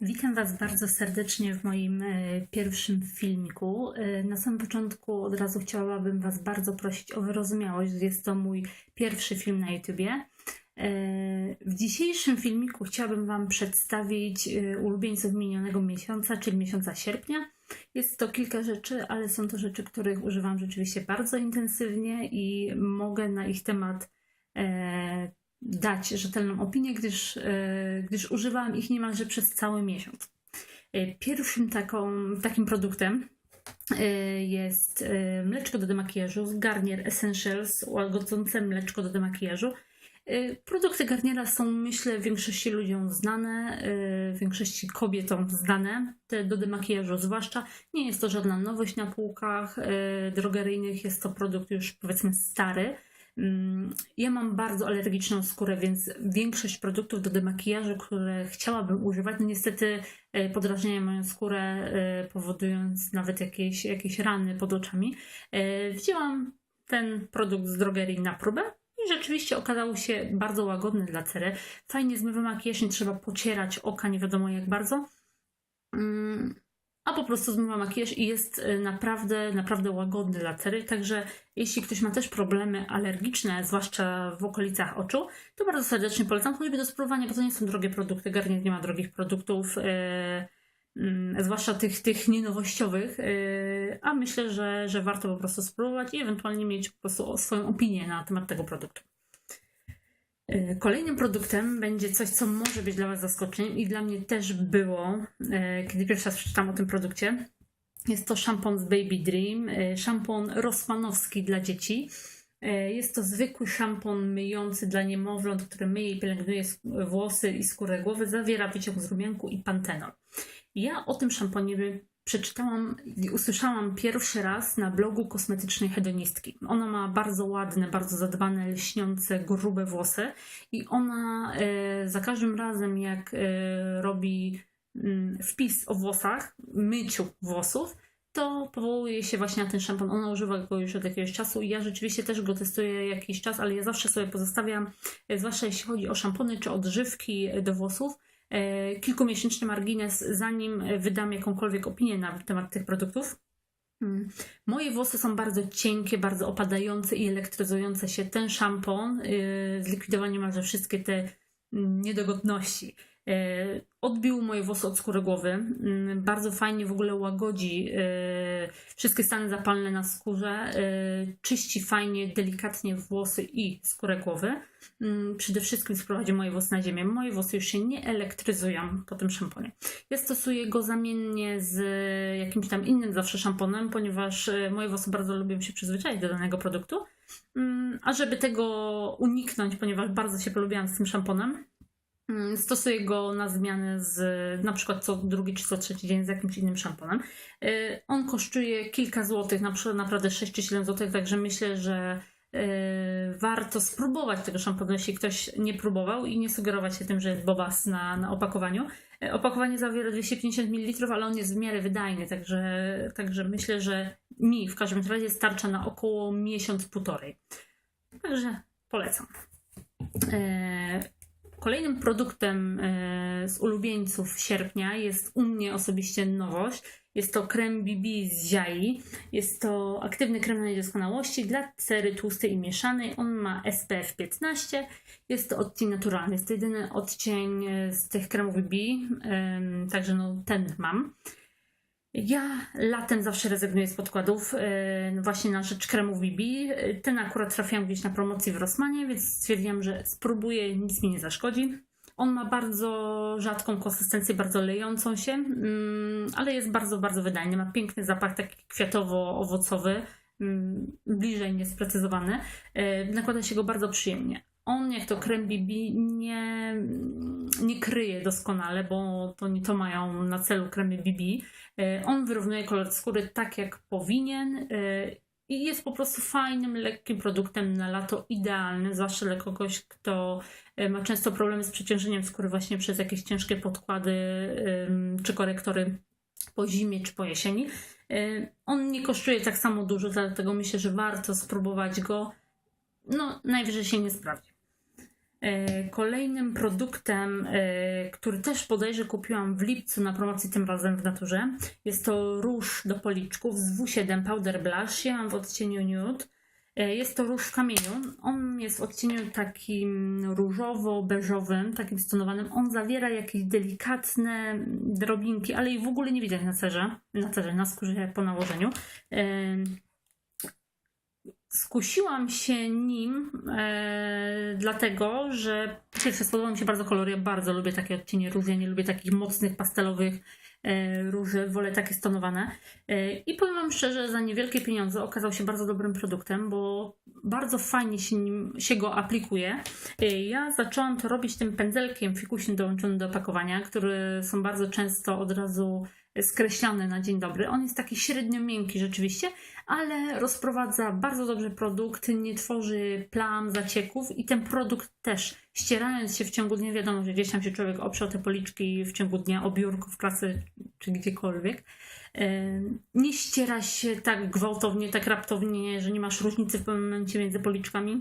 Witam Was bardzo serdecznie w moim e, pierwszym filmiku. E, Na samym początku od razu chciałabym Was bardzo prosić o wyrozumiałość. Jest to mój pierwszy film na YouTubie. E, W dzisiejszym filmiku chciałabym Wam przedstawić ulubieńców minionego miesiąca, czyli miesiąca sierpnia. Jest to kilka rzeczy, ale są to rzeczy, których używam rzeczywiście bardzo intensywnie i mogę na ich temat dać rzetelną opinię, gdyż, e, gdyż używałam ich niemalże przez cały miesiąc. E, Pierwszym taką, takim produktem e, jest mleczko do demakijażu z Garnier Essentials, łagodzące mleczko do demakijażu. Produkty Garniera są, myślę, większości ludziom znane, e, większości kobietom znane, te do demakijażu zwłaszcza. Nie jest to żadna nowość na półkach drogeryjnych, jest to produkt już powiedzmy stary. Mm, Ja mam bardzo alergiczną skórę, więc większość produktów do demakijażu, które chciałabym używać, no niestety e, podrażniają moją skórę, e, powodując nawet jakieś, jakieś rany pod oczami. E, Wzięłam ten produkt z drogerii na próbę i rzeczywiście okazał się bardzo łagodny dla cery. Fajnie zmywa makijaż, nie trzeba pocierać oka nie wiadomo jak bardzo. A po prostu zmywa makijaż i jest y, naprawdę, naprawdę łagodny dla cery. Także jeśli ktoś ma też problemy alergiczne, zwłaszcza w okolicach oczu, to bardzo serdecznie polecam choćby do spróbowania, bo to nie są drogie produkty. Garnier nie ma drogich produktów, y, mm, zwłaszcza tych, tych nienowościowych, y, a myślę, że, że warto po prostu spróbować i ewentualnie mieć po prostu swoją opinię na temat tego produktu. E, Kolejnym produktem będzie coś, co może być dla Was zaskoczeniem i dla mnie też było, e, kiedy pierwszy raz przeczytałam o tym produkcie. Jest to szampon z Baby Dream, e, szampon rosmanowski dla dzieci. Jest to zwykły szampon myjący dla niemowląt, który myje i pielęgnuje włosy i skórę głowy. Zawiera wyciąg z rumianku i pantenol. Ja o tym szamponie przeczytałam i usłyszałam pierwszy raz na blogu kosmetycznej hedonistki. Ona ma bardzo ładne, bardzo zadbane, lśniące, grube włosy i ona e, za każdym razem, jak e, robi mm, wpis o włosach, myciu włosów, to powołuje się właśnie na ten szampon. Ona używa go już od jakiegoś czasu i ja rzeczywiście też go testuję jakiś czas, ale ja zawsze sobie pozostawiam, e, zwłaszcza jeśli chodzi o szampony czy odżywki do włosów, kilkumiesięczny margines, zanim e, wydam jakąkolwiek opinię na temat tych produktów. Mm. Moje włosy są bardzo cienkie, bardzo opadające i elektryzujące się. Ten szampon yy, zlikwidował niemalże wszystkie te mm, niedogodności. Yy, odbił moje włosy od skóry głowy. Mm, Bardzo fajnie w ogóle łagodzi yy, wszystkie stany zapalne na skórze. Yy, Czyści fajnie, delikatnie włosy i skórę głowy. Mm, Przede wszystkim sprowadzi moje włosy na ziemię. Moje włosy już się nie elektryzują po tym szamponie. Ja stosuję go zamiennie z jakimś tam innym zawsze szamponem, ponieważ e, moje włosy bardzo lubią się przyzwyczaić do danego produktu. Mm, A żeby tego uniknąć, ponieważ bardzo się polubiłam z tym szamponem, stosuję go na zmianę z na przykład co drugi czy co trzeci dzień z jakimś innym szamponem. E, On kosztuje kilka złotych, na przykład naprawdę 6 czy 7 złotych, także myślę, że e, warto spróbować tego szamponu, jeśli ktoś nie próbował i nie sugerować się tym, że jest bobas na, na opakowaniu. E, Opakowanie zawiera 250 ml, ale on jest w miarę wydajny, także, także myślę, że mi w każdym razie starcza na około miesiąc, półtorej. Także polecam. E, Kolejnym produktem e, z ulubieńców sierpnia jest u mnie osobiście nowość. Jest to krem BB z Ziai. Jest to aktywny krem na niedoskonałości dla cery tłustej i mieszanej. On ma SPF 15. Jest to odcień naturalny. Jest to jedyny odcień e, z tych kremów BB, em, także no, ten mam. Ja latem zawsze rezygnuję z podkładów e, właśnie na rzecz kremów BB. Ten akurat trafiłam gdzieś na promocji w Rossmanie, więc stwierdziłam, że spróbuję, nic mi nie zaszkodzi. On ma bardzo rzadką konsystencję, bardzo lejącą się, mm, ale jest bardzo, bardzo wydajny. Ma piękny zapach, taki kwiatowo-owocowy, mm, bliżej niesprecyzowany. E, Nakłada się go bardzo przyjemnie. On, jak to krem BB, nie, nie kryje doskonale, bo to to mają na celu kremy BB. E, On wyrównuje kolor skóry tak, jak powinien e, i jest po prostu fajnym, lekkim produktem na lato, idealny, zwłaszcza dla kogoś, kto e, ma często problemy z przeciążeniem skóry właśnie przez jakieś ciężkie podkłady czy korektory po zimie czy po jesieni. On nie kosztuje tak samo dużo, dlatego myślę, że warto spróbować go. No, najwyżej się nie sprawdzi. E, Kolejnym produktem, e, który też bodajże kupiłam w lipcu na promocji tym razem w naturze, jest to róż do policzków z W7 Powder Blush. Ja mam w odcieniu Nude. E, Jest to róż w kamieniu. On jest w odcieniu takim różowo-beżowym, takim stonowanym. On zawiera jakieś delikatne drobinki, ale ich w ogóle nie widać na cerze, na cerze, na skórze po nałożeniu. Skusiłam się nim e, dlatego, że pierwsze spodobał mi się bardzo kolor. Ja bardzo lubię takie odcienie róży, ja nie lubię takich mocnych, pastelowych e, róży, wolę takie stonowane. E, I powiem Wam szczerze, za niewielkie pieniądze okazał się bardzo dobrym produktem, bo bardzo fajnie się, nim, się go aplikuje. E, Ja zaczęłam to robić tym pędzelkiem fikusiem dołączonym do opakowania, które są bardzo często od razu skreślane na dzień dobry. On jest taki średnio miękki rzeczywiście, ale rozprowadza bardzo dobrze produkt, nie tworzy plam, zacieków i ten produkt też, ścierając się w ciągu dnia, wiadomo, że gdzieś tam się człowiek oprze o te policzki w ciągu dnia, o biurko w pracy czy gdziekolwiek, nie ściera się tak gwałtownie, tak raptownie, że nie masz różnicy w pewnym momencie między policzkami.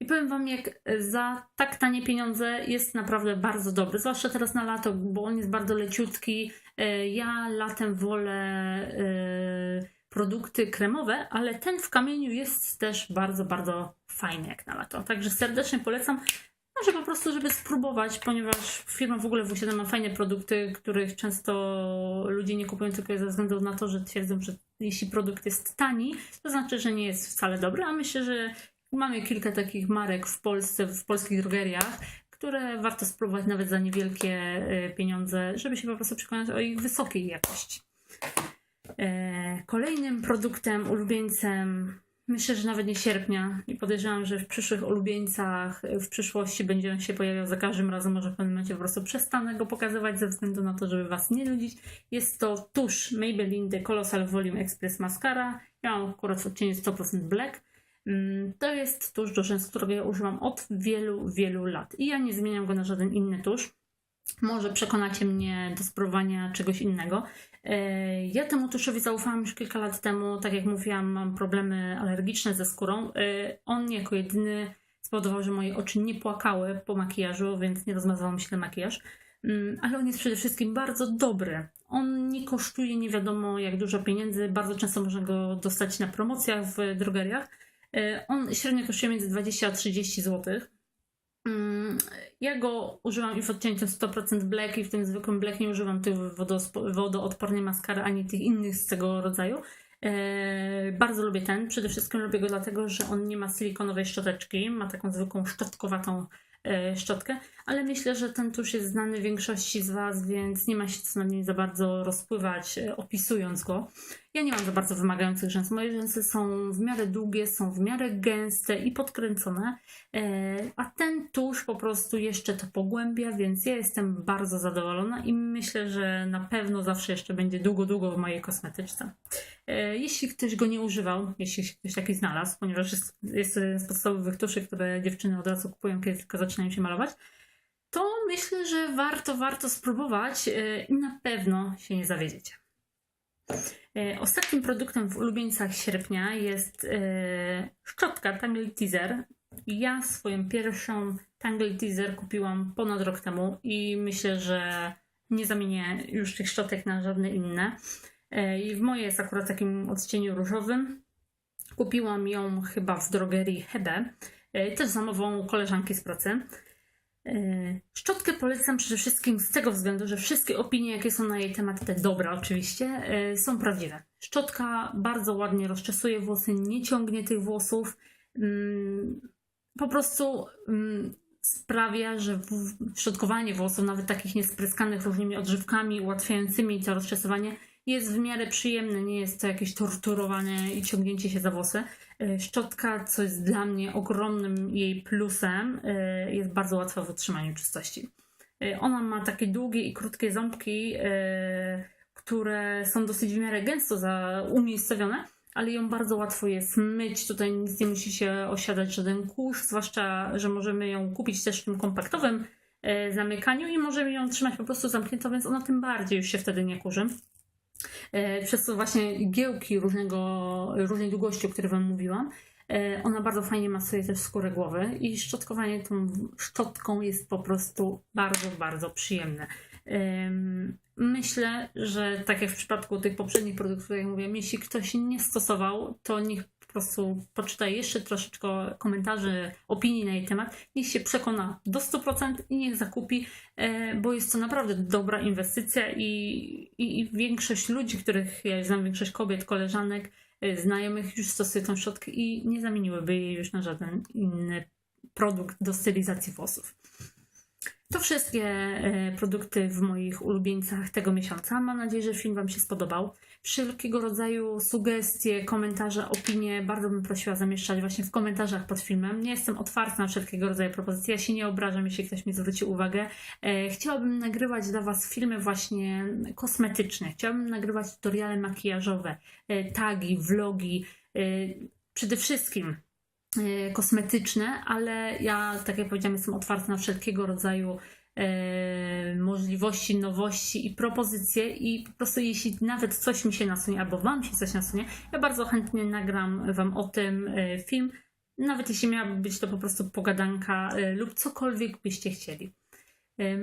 I powiem Wam, jak za tak tanie pieniądze jest naprawdę bardzo dobry, zwłaszcza teraz na lato, bo on jest bardzo leciutki. E, Ja latem wolę e, produkty kremowe, ale ten w kamieniu jest też bardzo, bardzo fajny jak na lato. Także serdecznie polecam. Może po prostu, żeby spróbować, ponieważ firma w ogóle W7 ma fajne produkty, których często ludzie nie kupują tylko ze względu na to, że twierdzą, że jeśli produkt jest tani, to znaczy, że nie jest wcale dobry, a myślę, że mamy kilka takich marek w Polsce, w polskich drogeriach, które warto spróbować nawet za niewielkie e, pieniądze, żeby się po prostu przekonać o ich wysokiej jakości. E, Kolejnym produktem, ulubieńcem, myślę, że nawet nie sierpnia i podejrzewam, że w przyszłych ulubieńcach e, w przyszłości będzie on się pojawiał za każdym razem, może w pewnym momencie po prostu przestanę go pokazywać ze względu na to, żeby Was nie nudzić. Jest to tusz Maybelline The Colossal Volume Express Mascara. Ja mam akurat w odcieniu 100% Black. Mm, To jest tusz do rzęs, którego ja używam od wielu, wielu lat i ja nie zmieniam go na żaden inny tusz. Może przekonacie mnie do spróbowania czegoś innego. E, Ja temu tuszowi zaufałam już kilka lat temu. Tak jak mówiłam, mam problemy alergiczne ze skórą. E, On jako jedyny spowodował, że moje oczy nie płakały po makijażu, więc nie rozmazało mi się ten makijaż. Mm, Ale on jest przede wszystkim bardzo dobry. On nie kosztuje nie wiadomo jak dużo pieniędzy. Bardzo często można go dostać na promocjach w drogeriach. E, On średnio kosztuje między 20 a 30 zł. Mm, Ja go używam i w odcieniu tym 100% black i w tym zwykłym black nie używam tych wodoodpornej maskary ani tych innych z tego rodzaju. E, bardzo lubię ten. Przede wszystkim lubię go dlatego, że on nie ma silikonowej szczoteczki, ma taką zwykłą szczotkowatą szczotkę, ale myślę, że ten tusz jest znany większości z Was, więc nie ma się co na za bardzo rozpływać, e, opisując go. Ja nie mam za bardzo wymagających rzęs. Moje rzęsy są w miarę długie, są w miarę gęste i podkręcone, e, a ten tusz po prostu jeszcze to pogłębia, więc ja jestem bardzo zadowolona i myślę, że na pewno zawsze jeszcze będzie długo, długo w mojej kosmetyczce. E, Jeśli ktoś go nie używał, jeśli ktoś taki znalazł, ponieważ jest, jest z podstawowych tuszy, które dziewczyny od razu kupują, kiedy tylko zaczynają się malować, to myślę, że warto, warto spróbować e, i na pewno się nie zawiedziecie. E, Ostatnim produktem w ulubieńcach sierpnia jest e, szczotka Tangle Teaser. Ja swoją pierwszą Tangle Teaser kupiłam ponad rok temu i myślę, że nie zamienię już tych szczotek na żadne inne. I w mojej jest akurat takim odcieniu różowym. Kupiłam ją chyba w drogerii Hebe, e, też zamową koleżanki z pracy. E, Szczotkę polecam przede wszystkim z tego względu, że wszystkie opinie, jakie są na jej temat, te dobre oczywiście, e, są prawdziwe. Szczotka bardzo ładnie rozczesuje włosy, nie ciągnie tych włosów. Mm, Po prostu mm, sprawia, że szczotkowanie włosów, nawet takich niespryskanych różnymi odżywkami ułatwiającymi to rozczesywanie, jest w miarę przyjemne, nie jest to jakieś torturowanie i ciągnięcie się za włosy. E, Szczotka, co jest dla mnie ogromnym jej plusem, e, jest bardzo łatwa w utrzymaniu czystości. E, Ona ma takie długie i krótkie ząbki, które są dosyć w miarę gęsto za, umiejscowione, ale ją bardzo łatwo jest myć. Tutaj nic nie musi się osiadać żaden kurz, zwłaszcza, że możemy ją kupić też w tym kompaktowym zamykaniu i możemy ją trzymać po prostu zamkniętą, więc ona tym bardziej już się wtedy nie kurzy. E, Przez to właśnie igiełki różnego, różnej długości, o których Wam mówiłam. E, Ona bardzo fajnie masuje też skórę głowy i szczotkowanie tą szczotką jest po prostu bardzo, bardzo przyjemne. Em, Myślę, że tak jak w przypadku tych poprzednich produktów, które ja mówiłem, jeśli ktoś nie stosował, to niech prostu poczyta jeszcze troszeczkę komentarzy, opinii na jej temat, niech się przekona do 100% i niech zakupi, e, bo jest to naprawdę dobra inwestycja i, i, i większość ludzi, których ja znam, większość kobiet, koleżanek, e, znajomych już stosuje tą szczotkę i nie zamieniłyby jej już na żaden inny produkt do stylizacji włosów. To wszystkie e, produkty w moich ulubieńcach tego miesiąca. Mam nadzieję, że film Wam się spodobał. Wszelkiego rodzaju sugestie, komentarze, opinie bardzo bym prosiła zamieszczać właśnie w komentarzach pod filmem. Nie jestem otwarta na wszelkiego rodzaju propozycje. Ja się nie obrażam, jeśli ktoś mi zwróci uwagę. E, Chciałabym nagrywać dla Was filmy właśnie kosmetyczne. Chciałabym nagrywać tutoriale makijażowe, e, tagi, vlogi. Przede wszystkim kosmetyczne, ale ja, tak jak powiedziałam, jestem otwarta na wszelkiego rodzaju e, możliwości, nowości i propozycje i po prostu jeśli nawet coś mi się nasunie albo Wam się coś nasunie, ja bardzo chętnie nagram Wam o tym e, film, nawet jeśli miałaby być to po prostu pogadanka lub cokolwiek byście chcieli.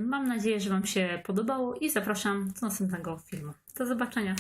Mam nadzieję, że Wam się podobało i zapraszam do następnego filmu. Do zobaczenia.